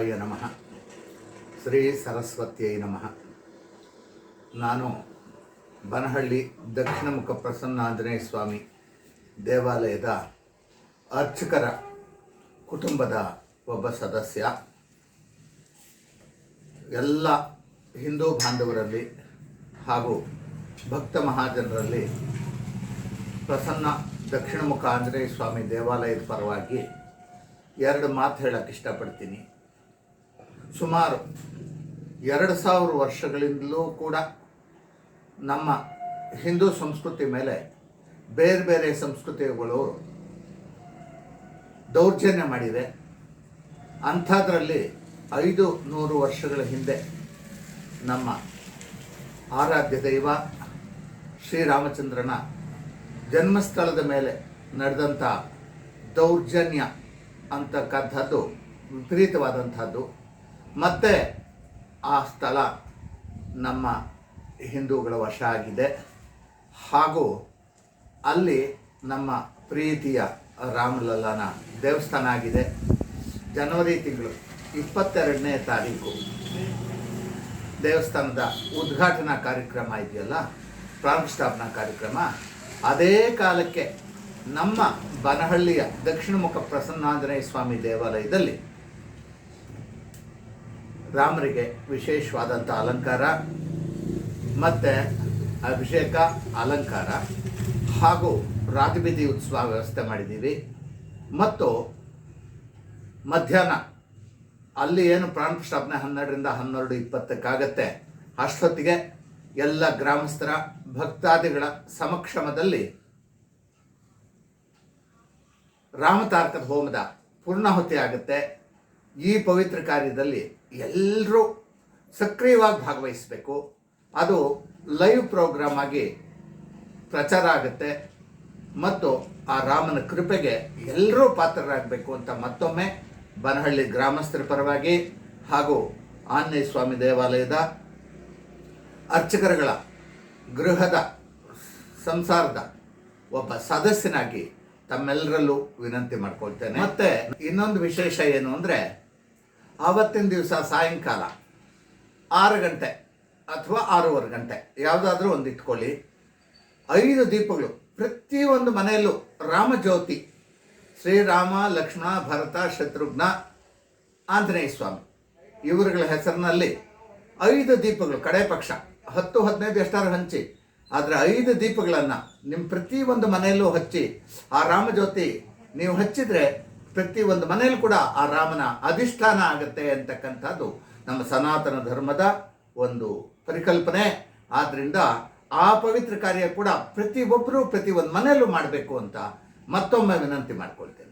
ಗಣೇಶಾಯ ನಮಃ. ಶ್ರೀ ಸರಸ್ವತಿಯೈ ನಮಃ. ನಾನು ಬನಹಳ್ಳಿ ದಕ್ಷಿಣ ಮುಖ ಪ್ರಸನ್ನಾಂಜನೇಯ ಸ್ವಾಮಿ ದೇವಾಲಯದ ಅರ್ಚಕರ ಕುಟುಂಬದ ಒಬ್ಬ ಸದಸ್ಯ. ಎಲ್ಲ ಹಿಂದೂ ಬಾಂಧವರಲ್ಲಿ ಹಾಗೂ ಭಕ್ತ ಮಹಾಜನರಲ್ಲಿ ಪ್ರಸನ್ನ ದಕ್ಷಿಣ ಮುಖ ಆಂಜನೇಯ ಸ್ವಾಮಿ ದೇವಾಲಯದ ಪರವಾಗಿ ಎರಡು ಮಾತು ಹೇಳಕ್ಕೆ ಇಷ್ಟಪಡ್ತೀನಿ. ಸುಮಾರು ಎರಡು ಸಾವಿರ ವರ್ಷಗಳಿಂದಲೂ ಕೂಡ ನಮ್ಮ ಹಿಂದೂ ಸಂಸ್ಕೃತಿ ಮೇಲೆ ಬೇರೆ ಬೇರೆ ಸಂಸ್ಕೃತಿಗಳು ದೌರ್ಜನ್ಯ ಮಾಡಿವೆ. ಅಂಥದ್ರಲ್ಲಿ ಐದು ನೂರು ವರ್ಷಗಳ ಹಿಂದೆ ನಮ್ಮ ಆರಾಧ್ಯ ದೈವ ಶ್ರೀರಾಮಚಂದ್ರನ ಜನ್ಮಸ್ಥಳದ ಮೇಲೆ ನಡೆದಂಥ ದೌರ್ಜನ್ಯ ಅಂತಕ್ಕಂಥದ್ದು ವಿಪರೀತವಾದಂಥದ್ದು. ಮತ್ತು ಆ ಸ್ಥಳ ನಮ್ಮ ಹಿಂದೂಗಳ ವಶ ಆಗಿದೆ. ಹಾಗೂ ಅಲ್ಲಿ ನಮ್ಮ ಪ್ರೀತಿಯ ರಾಮಲಲ್ಲನ ದೇವಸ್ಥಾನ ಆಗಿದೆ. ಜನವರಿ ತಿಂಗಳು ಇಪ್ಪತ್ತೆರಡನೇ ತಾರೀಕು ದೇವಸ್ಥಾನದ ಉದ್ಘಾಟನಾ ಕಾರ್ಯಕ್ರಮ ಇದೆಯಲ್ಲ, ಪ್ರಾರಂಭಸ್ಥಾಪನಾ ಕಾರ್ಯಕ್ರಮ. ಅದೇ ಕಾಲಕ್ಕೆ ನಮ್ಮ ಬನಹಳ್ಳಿಯ ದಕ್ಷಿಣ ಮುಖ ಪ್ರಸನ್ನಾಂಜನೇಯ ಸ್ವಾಮಿ ದೇವಾಲಯದಲ್ಲಿ ರಾಮರಿಗೆ ವಿಶೇಷವಾದಂಥ ಅಲಂಕಾರ, ಮತ್ತು ಅಭಿಷೇಕ, ಅಲಂಕಾರ, ಹಾಗೂ ರಾಜಬೀದಿ ಉತ್ಸವ ವ್ಯವಸ್ಥೆ ಮಾಡಿದ್ದೀವಿ. ಮತ್ತು ಮಧ್ಯಾಹ್ನ, ಅಲ್ಲಿ ಏನು ಪ್ರಾಣ ಪ್ರತಿಷ್ಠಾಪನೆ ಹನ್ನೆರಡರಿಂದ ಹನ್ನೆರಡು ಇಪ್ಪತ್ತಕ್ಕಾಗತ್ತೆ, ಅಷ್ಟೊತ್ತಿಗೆ ಎಲ್ಲ ಗ್ರಾಮಸ್ಥರ ಭಕ್ತಾದಿಗಳ ಸಮಕ್ಷಮದಲ್ಲಿ ರಾಮತಾರಕದ ಹೋಮದ ಪೂರ್ಣಾಹುತಿ ಆಗುತ್ತೆ. ಈ ಪವಿತ್ರ ಕಾರ್ಯದಲ್ಲಿ ಎಲ್ಲರೂ ಸಕ್ರಿಯವಾಗಿ ಭಾಗವಹಿಸಬೇಕು. ಅದು ಲೈವ್ ಪ್ರೋಗ್ರಾಮ್ ಆಗಿ ಪ್ರಚಾರ ಆಗುತ್ತೆ. ಮತ್ತು ಆ ರಾಮನ ಕೃಪೆಗೆ ಎಲ್ಲರೂ ಪಾತ್ರರಾಗಬೇಕು ಅಂತ ಮತ್ತೊಮ್ಮೆ ಬನಹಳ್ಳಿ ಗ್ರಾಮಸ್ಥರ ಪರವಾಗಿ ಹಾಗೂ ಆಂಜನೇಯ ಸ್ವಾಮಿ ದೇವಾಲಯದ ಅರ್ಚಕರುಗಳ ಗೃಹದ ಸಂಸಾರದ ಒಬ್ಬ ಸದಸ್ಯನಾಗಿ ತಮ್ಮೆಲ್ಲರಲ್ಲೂ ವಿನಂತಿ ಮಾಡ್ಕೊಳ್ತೇನೆ. ಮತ್ತೆ ಇನ್ನೊಂದು ವಿಶೇಷ ಏನು ಅಂದರೆ, ಆವತ್ತಿನ ದಿವಸ ಸಾಯಂಕಾಲ ಆರು ಗಂಟೆ ಅಥವಾ ಆರೂವರೆ ಗಂಟೆ ಯಾವುದಾದ್ರೂ ಒಂದು ಇಟ್ಕೊಳ್ಳಿ. ಐದು ದೀಪಗಳು ಪ್ರತಿಯೊಂದು ಮನೆಯಲ್ಲೂ ರಾಮಜ್ಯೋತಿ ಶ್ರೀರಾಮ ಲಕ್ಷ್ಮಣ, ಭರತ, ಶತ್ರುಘ್ನ, ಆಂಜನೇಯ ಸ್ವಾಮಿ ಇವರುಗಳ ಹೆಸರಿನಲ್ಲಿ ಐದು ದೀಪಗಳು ಕಡೆ ಪಕ್ಷ ಹತ್ತು, ಹದಿನೈದು ಎಷ್ಟಾರು ಹಂಚಿ. ಆದರೆ ಐದು ದೀಪಗಳನ್ನು ನಿಮ್ಮ ಪ್ರತಿಯೊಂದು ಮನೆಯಲ್ಲೂ ಹಚ್ಚಿ, ಆ ರಾಮಜ್ಯೋತಿ ನೀವು ಹಚ್ಚಿದ್ರೆ ಪ್ರತಿ ಒಂದು ಮನೆಯಲ್ಲೂ ಕೂಡ ಆ ರಾಮನ ಅಧಿಷ್ಠಾನ ಆಗುತ್ತೆ ಅಂತಕ್ಕಂಥದ್ದು ನಮ್ಮ ಸನಾತನ ಧರ್ಮದ ಒಂದು ಪರಿಕಲ್ಪನೆ. ಆದ್ದರಿಂದ ಆ ಪವಿತ್ರ ಕಾರ್ಯ ಕೂಡ ಪ್ರತಿಯೊಬ್ಬರೂ ಪ್ರತಿ ಒಂದು ಮನೆಯಲ್ಲೂ ಮಾಡಬೇಕು ಅಂತ ಮತ್ತೊಮ್ಮೆ ವಿನಂತಿ ಮಾಡ್ಕೊಳ್ತೇನೆ.